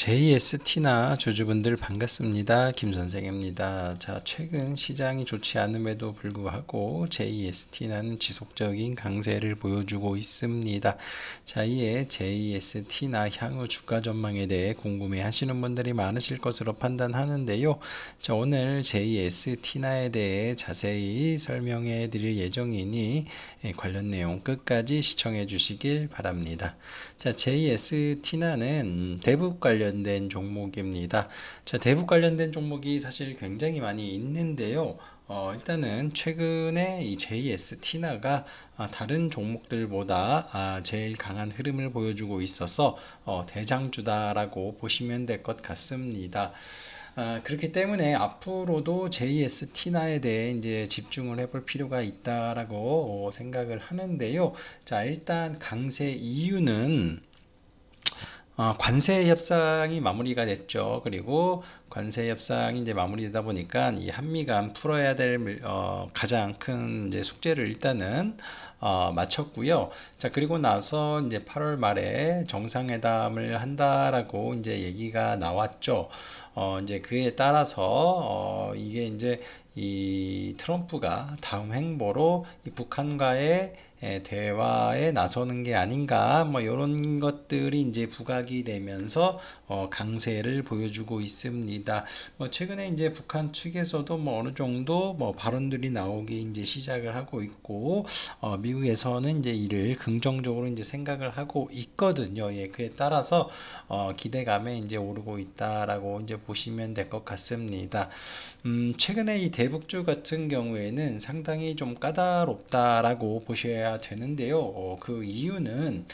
JST나 주주분들 반갑습니다. 김 선생입니다. 자, 최근 시장이 좋지 않음에도 불구하고 JST나는 지속적인 강세를 보여주고 있습니다. 자, 이에 JST나 향후 주가 전망에 대해 궁금해 하시는 분들이 많으실 것으로 판단하는데요. 자, 오늘 JST나에 대해 자세히 설명해 드릴 예정이니 예, 관련 내용 끝까지 시청해 주시길 바랍니다. 자, JST나는 대북 관련 된 종목입니다. 자, 대북 관련된 종목이 사실 굉장히 많이 있는데요. 어, 일단은 최근에 이 JST나가 아, 다른 종목들보다 아, 제일 강한 흐름을 보여주고 있어서 어, 대장주다라고 보시면 될 것 같습니다. 아, 그렇기 때문에 앞으로도 JST나에 대해 이제 집중을 해볼 필요가 있다라고 어, 생각을 하는데요. 자, 일단 강세 이유는 어, 관세 협상이 마무리가 됐죠. 그리고 관세 협상이 이제 마무리되다 보니까 이 한미 간 풀어야 될 어, 가장 큰 이제 숙제를 일단은 어, 마쳤고요. 자, 그리고 나서 이제 8월 말에 정상회담을 한다라고 이제 얘기가 나왔죠. 어, 이제 그에 따라서 어, 이게 이제 이 트럼프가 다음 행보로 이 북한과의 에, 대화에 나서는 게 아닌가 뭐 이런 것들이 이제 부각이 되면서 어, 강세를 보여주고 있습니다. 뭐 최근에 이제 북한 측에서도 뭐 어느 정도 뭐 발언들이 나오기 이제 시작을 하고 있고 어, 미국에서는 이제 이를 긍정적으로 이제 생각을 하고 있거든요. 예, 그에 따라서 어, 기대감에 이제 오르고 있다라고 이제 보시면 될 것 같습니다. 음, 최근에 이 대북주 같은 경우에는 상당히 좀 까다롭다라고 보셔야 되는데요. 어, 그 이유는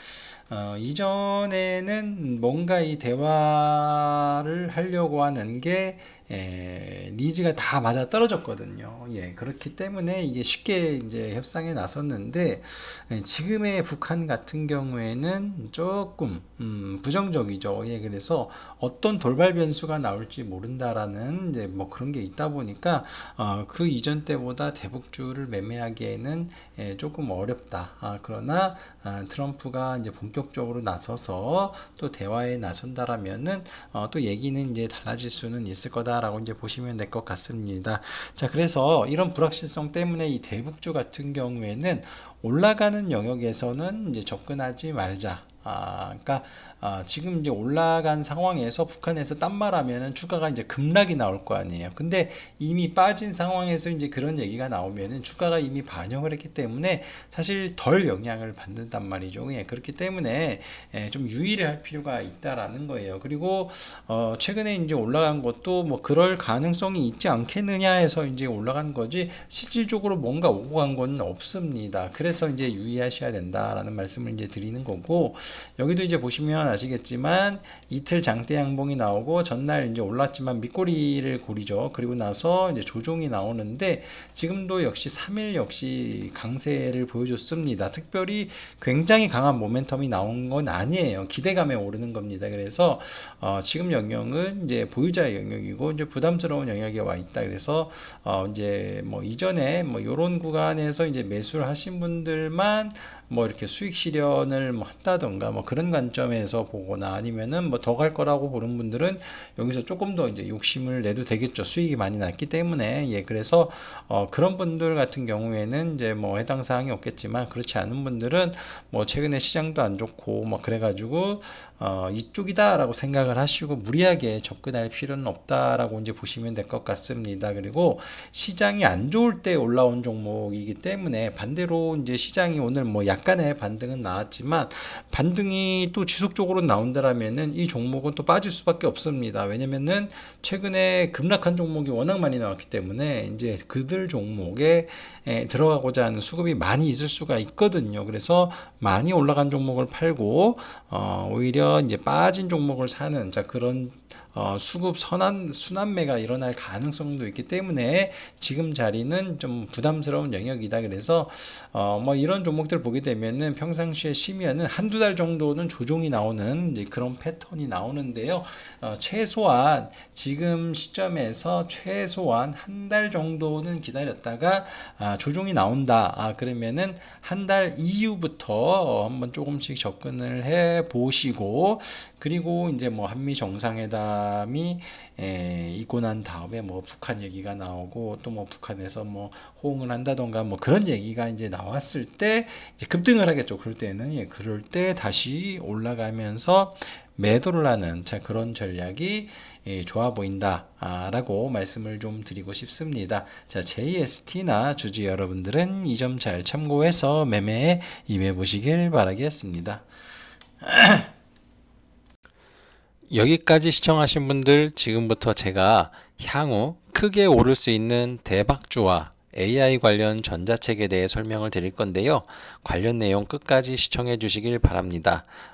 어, 이전에는 뭔가 이 대화를 하려고 하는 게 에, 니즈가 다 맞아 떨어졌거든요. 예, 그렇기 때문에 이게 쉽게 이제 협상에 나섰는데 에, 지금의 북한 같은 경우에는 조금 음, 부정적이죠. 예, 그래서 어떤 돌발 변수가 나올지 모른다라는 이제 뭐 그런 게 있다 보니까 어, 그 이전 때보다 대북주를 매매하기에는 에, 조금 어렵다. 아, 그러나 아, 트럼프가 이제 본격적으로 나서서 또 대화에 나선다라면은 어, 또 얘기는 이제 달라질 수는 있을 거다. 라고 이제 보시면 될 것 같습니다. 자, 그래서 이런 불확실성 때문에 이 대북주 같은 경우에는 올라가는 영역에서는 이제 접근하지 말자. 아, 그러니까 아, 지금 이제 올라간 상황에서 북한에서 딴 말하면은 주가가 이제 급락이 나올 거 아니에요. 근데 이미 빠진 상황에서 이제 그런 얘기가 나오면은 주가가 이미 반영을 했기 때문에 사실 덜 영향을 받는단 말이죠. 예, 그렇기 때문에 예, 좀 유의를 할 필요가 있다라는 거예요. 그리고 어, 최근에 이제 올라간 것도 뭐 그럴 가능성이 있지 않겠느냐 해서 이제 올라간 거지 실질적으로 뭔가 오고 간 건 없습니다. 그래서 이제 유의하셔야 된다라는 말씀을 이제 드리는 거고 여기도 이제 보시면 아시겠지만 이틀 장대 양봉이 나오고 전날 이제 올랐지만 밑꼬리를 고리죠. 그리고 나서 이제 조종이 나오는데 지금도 역시 3일 역시 강세를 보여줬습니다. 특별히 굉장히 강한 모멘텀이 나온 건 아니에요. 기대감에 오르는 겁니다. 그래서 어 지금 영역은 이제 보유자의 영역이고 이제 부담스러운 영역에 와 있다. 그래서 어 이제 뭐 이전에 뭐 요런 구간에서 이제 매수를 하신 분들만 뭐 이렇게 수익 실현을 뭐 한다던가 뭐 그런 관점에서 보거나 아니면은 뭐 더 갈 거라고 보는 분들은 여기서 조금 더 이제 욕심을 내도 되겠죠. 수익이 많이 났기 때문에 예 그래서 어 그런 분들 같은 경우에는 이제 뭐 해당 사항이 없겠지만 그렇지 않은 분들은 뭐 최근에 시장도 안 좋고 뭐 그래가지고 어 이쪽이다라고 생각을 하시고 무리하게 접근할 필요는 없다라고 이제 보시면 될 것 같습니다. 그리고 시장이 안 좋을 때 올라온 종목이기 때문에 반대로 이제 시장이 오늘 뭐 약간의 반등은 나왔지만 반 등이 또 지속적으로 나온다라면은 이 종목은 또 빠질 수밖에 없습니다. 왜냐면은 최근에 급락한 종목이 워낙 많이 나왔기 때문에 이제 그들 종목에 들어가고자 하는 수급이 많이 있을 수가 있거든요. 그래서 많이 올라간 종목을 팔고 어, 오히려 이제 빠진 종목을 사는 자 그런 어, 수급 선안 순환매가 일어날 가능성도 있기 때문에 지금 자리는 좀 부담스러운 영역이다. 그래서 어, 뭐 이런 종목들 보게 되면은 평상시에 쉬면은 한두 달 정도는 조정이 나오는 그런 패턴이 나오는데요. 어, 최소한 지금 시점에서 최소한 한 달 정도는 기다렸다가 아, 조정이 나온다. 아, 그러면은 한 달 이후부터 어, 한번 조금씩 접근을 해 보시고 그리고 이제 뭐 한미 정상회담 이 에, 있고 난 다음에 뭐 북한 얘기가 나오고 또 뭐 북한에서 뭐 호응을 한다던가 뭐 그런 얘기가 이제 나왔을 때 이제 급등을 하겠죠. 그럴 때는 예, 그럴 때 다시 올라가면서 매도를 하는 자 그런 전략이 예, 좋아 보인다라고 말씀을 좀 드리고 싶습니다. 자, JST나 주주 여러분들은 이 점 잘 참고해서 매매에 임해 보시길 바라겠습니다. 여기까지 시청하신 분들 지금부터 제가 향후 크게 오를 수 있는 대박주와 AI 관련 전자책에 대해 설명을 드릴 건데요. 관련 내용 끝까지 시청해 주시길 바랍니다.